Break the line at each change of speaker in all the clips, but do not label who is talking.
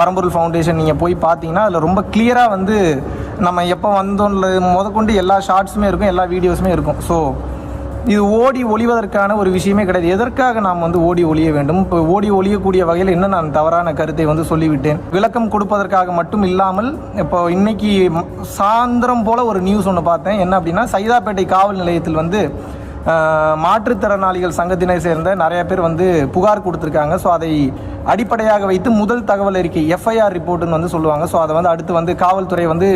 பரம்பொருள் ஃபவுண்டேஷன் நீங்கள் போய் பார்த்தீங்கன்னா அதில் ரொம்ப கிளியராக வந்து நம்ம எப்போ வந்தோம்ல முதற்கொண்டு எல்லா ஷார்ட்ஸுமே இருக்கும் எல்லா வீடியோஸுமே இருக்கும். ஸோ இது ஓடி ஒளிவதற்கான ஒரு விஷயமே கிடையாது. எதற்காக நாம் வந்து ஓடி ஒளிய வேண்டும்? இப்போ ஓடி ஒளியக்கூடிய வகையில் என்ன நான் தவறான கருத்தை வந்து சொல்லிவிட்டேன்? விளக்கம் கொடுப்பதற்காக மட்டும் இல்லாமல் இப்போ இன்னைக்கு சாயந்தரம் போல் ஒரு நியூஸ் ஒன்று பார்த்தேன். என்ன அப்படின்னா சைதாப்பேட்டை காவல் நிலையத்தில் வந்து மாற்றுத்திறனாளிகள் சங்கத்தினை சேர்ந்த நிறைய பேர் வந்து புகார் கொடுத்துருக்காங்க. ஸோ அதை அடிப்படையாக வைத்து முதல் தகவல் அறிக்கை எஃப்ஐஆர் ரிப்போர்ட்டுன்னு வந்து சொல்லுவாங்க. ஸோ அதை வந்து அடுத்து வந்து காவல்துறை வந்து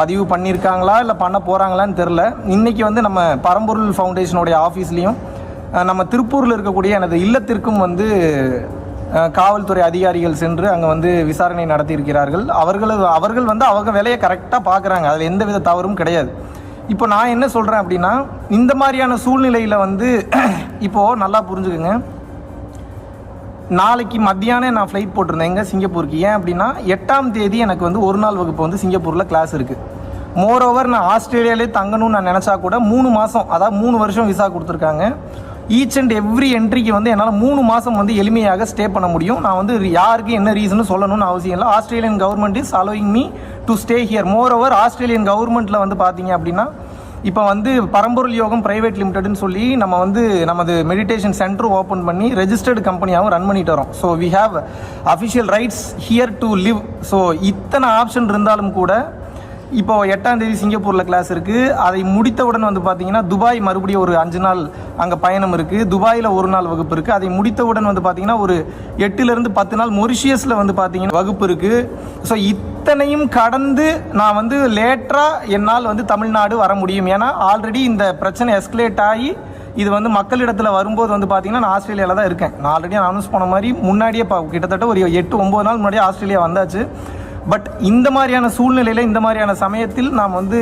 பதிவு பண்ணியிருக்காங்களா? இல்லை பண்ண போகிறாங்களான்னு தெரில இன்றைக்கி வந்து நம்ம பரம்பொருள் ஃபவுண்டேஷனுடைய ஆஃபீஸ்லேயும் நம்ம திருப்பூரில் இருக்கக்கூடிய எனது இல்லத்திற்கும் வந்து காவல்துறை அதிகாரிகள் சென்று அங்கே வந்து விசாரணை நடத்தியிருக்கிறார்கள். அவர்கள் அவர்கள் வந்து அவங்க வேலையை கரெக்டாக பார்க்குறாங்க. அதில் எந்த வித தவறும் கிடையாது. இப்போ நான் என்ன சொல்கிறேன் அப்படின்னா இந்த மாதிரியான சூழ்நிலையில் வந்து இப்போது நல்லா புரிஞ்சுக்குங்க. நாளைக்கு மத்தியானம் நான் ஃப்ளைட் போட்டிருந்தேன் எங்கே சிங்கப்பூருக்கு. ஏன் அப்படின்னா எட்டாம் தேதி எனக்கு வந்து ஒரு நாள் வகுப்பு வந்து சிங்கப்பூரில் கிளாஸ் இருக்குது மோரோவர் நான் ஆஸ்திரேலியாவிலே தங்கணும்னு நான் நினச்சா கூட மூணு மாதம் அதாவது மூணு வருஷம் விசா கொடுத்துருக்காங்க. ஈச் அண்ட் எவ்ரி என்ட்ரிக்கு வந்து என்னால் மூணு மாதம் வந்து எளிமையாக ஸ்டே பண்ண முடியும். நான் வந்து யாருக்கு என்ன ரீசன் சொல்லணும்னு அவசியம் இல்லை. Australian government is allowing me to stay here moreover Australian கவர்மெண்ட்டில் வந்து பார்த்தீங்க அப்படின்னா இப்போ வந்து பரம்பொருள் யோகம் பிரைவேட் லிமிடெட்னு சொல்லி நம்ம வந்து நமது மெடிடேஷன் சென்டர் ஓப்பன் பண்ணி ரெஜிஸ்டர்டு கம்பெனியாகவும் ரன் பண்ணிட்டு வரோம். So we have official rights here to live so இத்தனை ஆப்ஷன் இருந்தாலும் கூட இப்போ எட்டாம் தேதி சிங்கப்பூரில் கிளாஸ் இருக்குது அதை முடித்தவுடன் வந்து பார்த்தீங்கன்னா துபாய் மறுபடியும் ஒரு அஞ்சு நாள் அங்கே பயணம் இருக்குது துபாயில் ஒரு நாள் வகுப்பு இருக்குது அதை முடித்தவுடன் வந்து பார்த்தீங்கன்னா ஒரு எட்டுலேருந்து பத்து நாள் மொரிஷியஸில் வந்து பார்த்தீங்கன்னா வகுப்பு இருக்குது ஸோ இத்தனையும் கடந்து நான் வந்து லேட்டராக என்னால் வந்து தமிழ்நாடு வர முடியும். ஏன்னா ஆல்ரெடி இந்த பிரச்சனை எஸ்கலேட் ஆகி இது வந்து மக்களிடத்தில் வரும்போது வந்து பார்த்தீங்கன்னா நான் ஆஸ்திரேலியாவில் தான் இருக்கேன். நான் ஆல்ரெடி அனௌன்ஸ் பண்ண மாதிரி முன்னாடியே கிட்டத்தட்ட ஒரு எட்டு ஒம்பது நாள் முன்னாடியே ஆஸ்திரேலியா வந்தாச்சு. பட் இந்த மாதிரியான சூழ்நிலையில் இந்த மாதிரியான சமயத்தில் நாம் வந்து